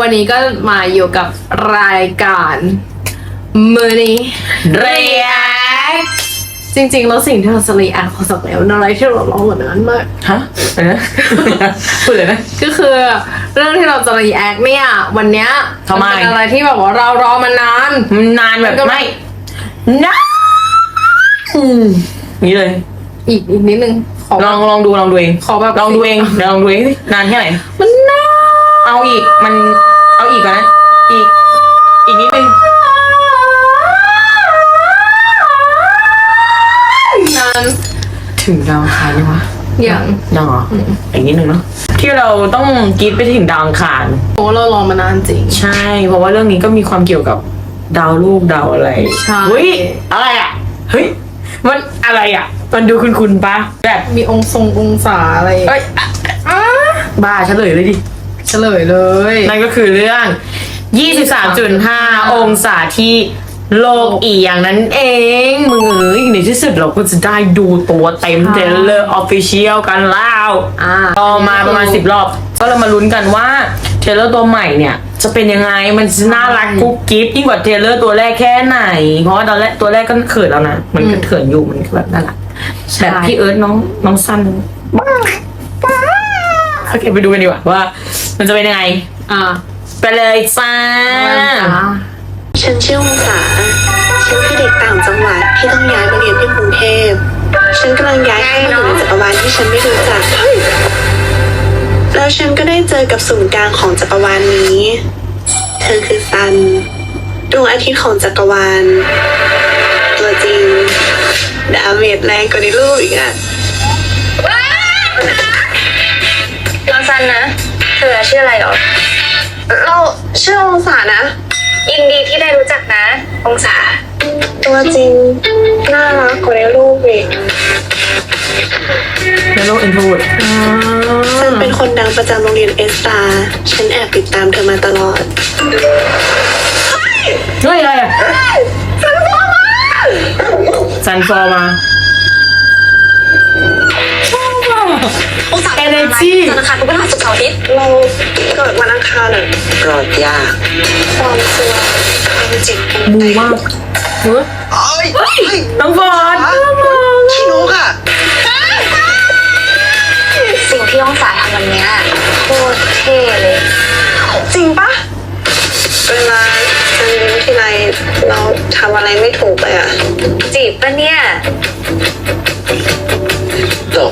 วันนี้ก็มาอยู่กับรายการมือนี้ React จริงๆ แล้วสิ่งที่เราจะรีแอคของสักแล้วนอะไรที่เราร้องเหมือนนั้นมากฮะอะไรนะพูดเลยนะ ก็คือเรื่องที่เราจะรีแอคเนี่ยวันเนี้ยทำไม นเป็นอะไรที่แบบว่าเรารอมานาน มันนานแบบมันก็ไม่นานอืมนี่เลย อีกอีกนิดนึงขอลองลองดูลองดูเองขอแบบลองดูเองเดี๋ยวลองดูเองสินานแค่ไหน มันนาน เอาอีกมันเอาอีกก่อนนะอีก อีกนิดนึงนานถึงดาวอังคารยังวะอย่างยังเหรอออีกนิดนึงเนาะที่เราต้องกรีดไปถึงดาวอังคาร โอ้เรารอมานานจริง ใช่ เพราะว่าเรื่องนี้ก็มีความเกี่ยวกับดาวลูกดาวอะไรใช่ เฮ้ยอะไรอะ เฮ้ย มันอะไรอะ มันดูคุณคุณปะแบบมีองค์ทรงองศาอะไร เอ้ยอะอะบ้าเฉลยเลยดิเฉลยเลย นั่นก็คือเรื่อง 23.5 องศาที่โลกอีอย่างนั้นเอง มึงเอ้ยในที่สุดเราก็จะได้ดูตัวเต็มเทเลอร์ออฟฟิเชียลกันแล้วอ่าต่อมาประมาณ 10 รอบ ก็เรามาลุ้นกันว่าเทรลเลอร์ตัวใหม่เนี่ยจะเป็นยังไง มันจะน่ารักกุ๊กกิ๊บยิ่งกว่าเทรลเลอร์ตัวแรกแค่ไหน เพราะว่าตอนแรกตัวแรกก็เขินแล้วนะ มันก็เขินอยู่ มันก็แบบน่ารักใช่แบบพี่เอิร์ธน้องน้องซันบ้าบ้าโอเคไปดูกันดีกว่าว่า มันจะเป็นยังไง อ่าไปเลยจ้าฉันชื่อองศาฉันคือเด็กต่างจังหวัดที่ต้องย้ายมาเรียนที่กรุงเทพ ฉันกำลังย้ายเข้ามาอยู่ในจักรวาลที่ฉันไม่รู้จัก แล้วฉันก็ได้เจอกับศูนย์กลางของจักรวาลนี้ เธอคือซัน ดวงอาทิตย์ของจักรวาล ตัวจริง ดาเมจแรงกว่าในรูปอีกอะเราซันนะเธอชื่ออะไรเหรอ เราชื่อองศานะ ยินดีที่ได้รู้จักนะ องศา ตัวจริง น่ารักกว่าในรูปอีกในโลกอินโทรดฉันเป็นคนดังประจำโรงเรียนเอสตา ฉันแอบติดตามเธอมาตลอด เฮ้ยอะไรอะซันฟอร์มาองศา Energy ธนาคารทุกประหัสสุขเสาร์อาทิตย์เราเกิดวันอังคารอะรอดยากความชัวความจิตมูมากเฮ้ยเอ้ยเฮ้ยน้องฟอร์ดขี้นกอะสิ่งที่องศายทำวันเนี้ยโคตรเท่เลย จริงปะเวลาฉันยิ้มทีไรเราทำอะไรไม่ถูกเลยอะจีบปะเนี่ย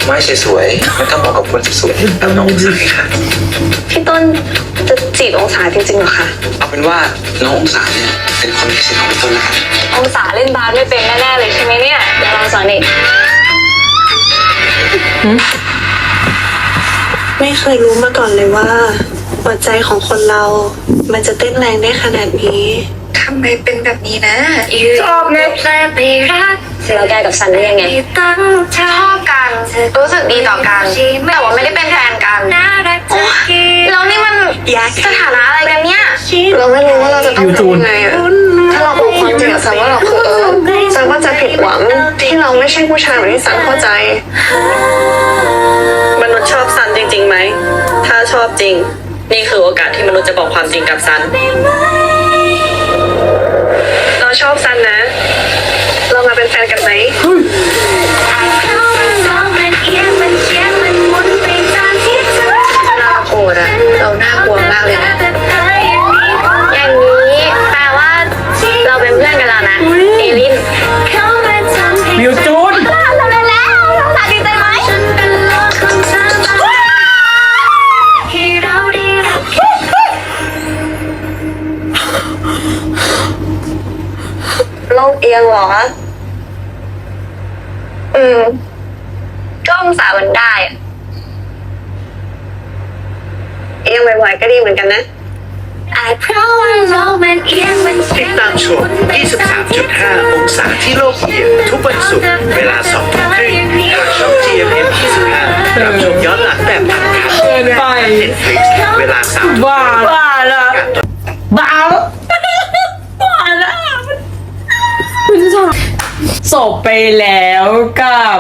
อกไม้สวยๆมันก็เหมาะกับคนสวยๆแบบน้องสายค่ะพี่ต้นจะจีบองศาจริงๆเหรอคะเอาเป็นว่าน้ององศาเนี่ยเป็นคนพิเศษของพี่ต้นแล้วกันองศาเล่นบาสไม่เป็นแน่ๆเลยใช่ไหมเนี่ยเดี๋ยวเราสอนเองไม่เคยรู้มาก่อนเลยว่าหัวใจของคนเรา มันจะเต้นแรงได้ขนาดนี้ทำไมเป็นแบบนี้นะชอบไง เราแกกับซันได้ยังไงชอบกัน รู้สึกดีต่อกัน แต่ว่าไม่ได้เป็นแฟนกันแล้วนี่มันสถานะอะไรกันเนี่ย เราไม่รู้ว่าเราจะต้องทำยังไงอะถ้าเราบอกความจริงกับซันว่าเราคือเอิร์ธซันก็จะผิดหวังที่เราไม่ใช่ผู้ชายเหมือนที่ซันเข้าใจ มนุษย์ชอบซันจริงๆไหม ถ้าชอบจริง นี่คือโอกาสที่มนุษย์จะบอกความจริงกับซัน เราชอบซันนะ เรามาเป็นแฟนกันไหมเวลาโกรธอะเราน่ากลัวมากเลยนะ อย่างนี้แปลว่า เราเป็นเพื่อนกันแล้วนะ เอลินมิวจูนเราได้แล้วสาดีใจไหมโลกเอียงเหรอ อืม ก็องศามันได้อะเอียงบ่อยๆก็ดีเหมือนกันนะติดตามชม 23.5 องศาที่โลกเอียงทุกวันศุกร์เวลา2ทุ่มครึ่งทางช่อง GMM 25รับชมย้อนหลังแบบอันคัดเกินไป เน็ตฟลิกเวลา3ทุ่ม บ้าบ้าละบ้าละบ้าละ จบไปแล้วกับ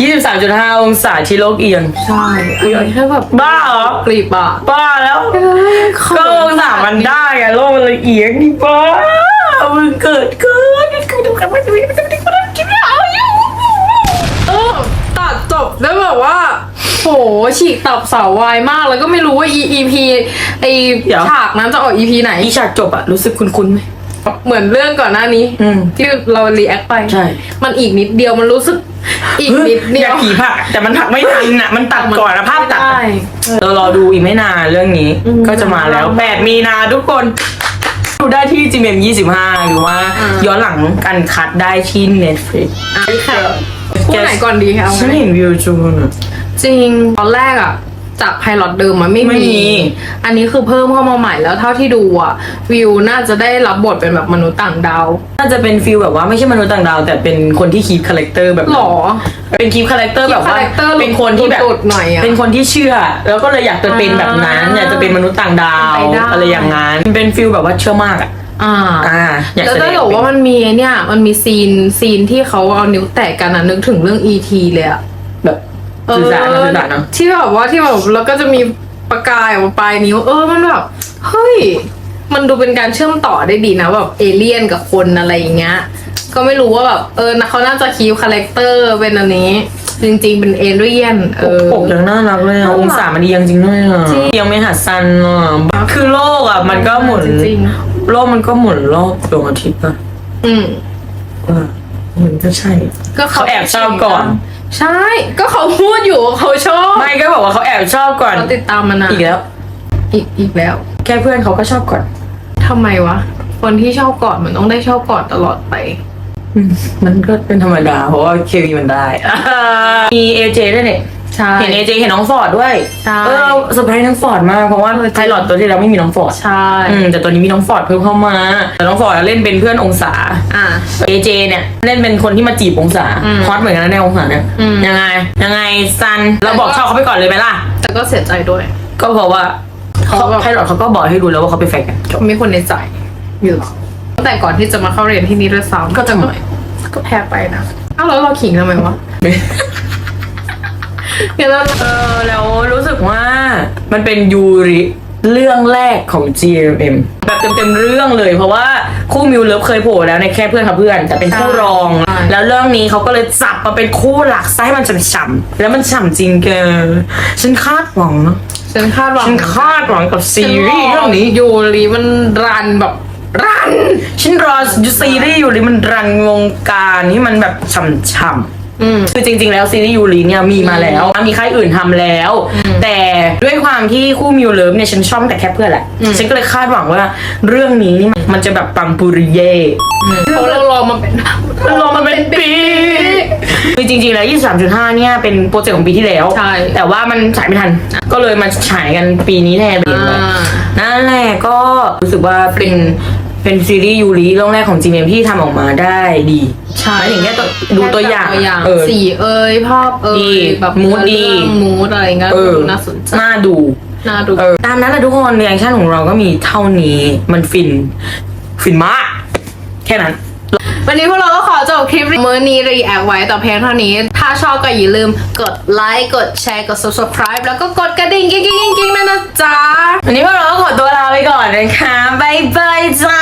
23.5 องศาที่โลกเอียง ใช่อันนี้แค่แบบบ้าเหรอ กรีบอะบ้าแล้ว ก็องศามันได้ไงโลกมันเลยเอียงนี่บ้ามันเกิดเกินคือดูกันไม่ได้ไม่ได้ไม่ได้กินไม่เอาอยู่เออตัดจบแล้วแบบว่า โหฉีกตับสาววายมากแล้วก็ไม่รู้ว่า E E P ไอฉากนั้นจะออก E P ไหน อีฉากจบอะรู้สึกคุ้นๆไหม เหมือนเรื่องก่อนหน้านี้ อืม ที่เรารีแอคไป ใช่ มันอีกนิดเดียวมันรู้สึก อีกนิดเดีอยวยากผีผักอะแต่มันผักไม่ทันอะมันตัดก่อนนะภาพตัดใช่เรารอดูอีกไม่นานเรื่องนี้ อืมก็จะมาแล้ว 8 มีนาทุกคน ดูได้ที่ GMM 25 หรือว่าอ่า ย้อนหลังกันคัดได้ที่ Netflix อะค่ะพูดไหนก่อนดีคะเอาฉันไงเห็นวิวจูนอะจริงตอนแรกอะ จากไพลอตเดิมมันไม่ไม่มี อันนี้คือเพิ่มเข้ามาใหม่แล้วเท่าที่ดูอะวิวน่าจะได้รับบทเป็นแบบมนุษย์ต่างดาวน่าจะเป็นฟิลแบบว่าไม่ใช่มนุษย์ต่างดาว แต่เป็นคนที่คีปคาแรคเตอร์แบบนั้นหรอ เป็นคีปคาแรคเตอร์แบบว่าคาแรคเตอร์เป็นคนที่แบบตุดๆหน่อยอะเป็นคนที่เชื่อ แล้วก็เลยอยากจะเป็นแบบนั้นอ่าอยากจะเป็นมนุษย์ต่างดาว เป็นไปได้ อะไรอย่างนั้นเป็นฟิลแบบว่าเชื่อมากอะอ่า อ่าอยากแล้วแสดถ้างบอกว่ามันมีไอ้เนี่ย มันมีซีนซีนที่เขาเอานิ้วแตกกันอะนึกถึงเรื่อง E.T. เลยอะแบบ สื่อสารนะสื่อสารเนาะที่แบบว่าที่แบบแล้วก็จะมีประกายออกมาปลายนิ้ว เออมันแบบเฮ้ย มันดูเป็นการเชื่อมต่อได้ดีนะแบบเอเลี่ยนกับคนอะไรอย่างเงี้ย ก็ไม่รู้ว่าแบบเออเขาน่าจะคีวคาแรคเตอร์เป็นอันนี้ จริงๆเป็นเอเลี่ยนเออ ปกยังน่ารักเลยอะน่ารักองศามันดียังจริงด้วยอะจริงยังไม่หัดซันอะคือโลกอะมันก็หมุนจริง โลกมันก็หมุนรอบดวงอาทิตย์ป่ะอืมเออมันก็ใช่ ก็เขาแอบชอบก่อน ใช่ ก็เขาพูดอยู่ว่าเขาชอบไม่ก็บอกว่าเขาแอบชอบก่อนเขาติดตามมานานอีกแล้ว อีกอีกแล้ว แค่เพื่อนเขาก็ชอบก่อน ทำไมวะ คนที่ชอบกอดมันต้องได้ชอบกอดตลอดไปอืมมันก็เป็นธรรมดา เพราะว่าเคมีมันได้ มีเอเจด้วยเนี่ย ใช่ เห็นเอเจเห็นน้องฟอร์ดด้วยใช่ เออเซอร์ไพรส์น้องฟอร์ดมากเพราะว่าเออจริงไพลอตตัวที่แล้วไม่มีน้องฟอร์ดใช่ อืมแต่ตัวนี้มีน้องฟอร์ดเพิ่มเข้ามา แต่น้องฟอร์ดเล่นเป็นเพื่อนองศา อะ เอเจเนี่ยเล่นเป็นคนที่มาจีบองศาอืมฮอตเหมือนกันนะในองศาเนี่ยอืม ยังไง ยังไงซันเราบอกชอบเขาไปก่อนเลยไหมล่ะ แต่ก็เสียใจด้วย ก็เพราะว่าเขาเขาแบบ ไพลอตเขาก็บอกให้ดูแล้วว่าเขาเป็นแฟนกันจบ มีคนในใจอยู่หรอตั้งแต่ก่อนที่จะมาเข้าเรียนที่นี่ด้วยซ้ำก็ทำไมก็แพ้ไปนะ อ้าวแล้วเราขิงทำไมวะ เดี๋ยวเราเออแล้วรู้สึกว่ามันเป็นยูริเรื่องแรกของ GMM แบบเต็มๆเรื่องเลย เพราะว่าคู่มิวเลิฟเคยโผล่แล้วในแค่เพื่อนกับเพื่อนแต่เป็นคู่รองแล้วเรื่องนี้เขาก็เลยจับมาเป็นคู่หลักไส้มันฉ่ำๆแล้วมันฉ่ำจริงเกินฉันคาดหวังนะฉันคาดหวังฉันคาดหวังกับซีรีส์เรื่องนี้ ยูรีมันรันแบบ รัน ฉันรอซีรีส์ยูริมันรันวงการที่มันแบบฉ่ำๆ อืมคือจริง ๆ แล้วซีรีส์ยูริเนี่ยมีมาแล้วมีค่ายอื่นทำแล้ว แต่ด้วยความที่คู่มิวเลิฟเนี่ยฉันชอบตั้งแต่แค่เพื่อนแหละฉันก็เลยคาดหวังว่าเรื่องนี้นี่มันมันจะแบบปังปุริเย่เพราะเรารอมาเป็นมันรอมาเป็นปีคือจริงๆแล้ว 23.5 เนี่ยเป็นโปรเจกต์ของปีที่แล้ว ใช่ แต่ว่ามันฉายไม่ทัน ก็เลยมาฉายกันปีนี้แทนเปลี่ยนไปอ่านั่นแหละก็รู้สึกว่าเป็น เป็นซีรีส์ยูริเรื่องแรกของ GMM ที่ทำออกมาได้ดีใช่หมายถึงแค่ตัวดูตัวอย่างตัวอย่างเออ สีเอ่ยภาพเอ่ดียแบบมูดดี มูดอะไรเงี้ยเออดูน่าสนใจน่าดู น่าดู เออตามนั้นแหละทุกคนรีแอคชั่นของเราก็มีเท่านี้ มันฟิน ฟินมาก แค่นั้น วันนี้พวกเราก็ขอจบคลิป มื้อนี้รีแอคไว้แต่เพลงเท่านี้ ถ้าชอบก็อย่าลืมกดไลค์กดแชร์กด subscribe แล้วก็กดกระดิ่งกิ๊งกิ๊งกิ๊งกิ๊งด้วยนะจ๊ะ วันนี้พวกเราก็ขอตัวลาไปก่อนนะคะบ๊ายบายจ้า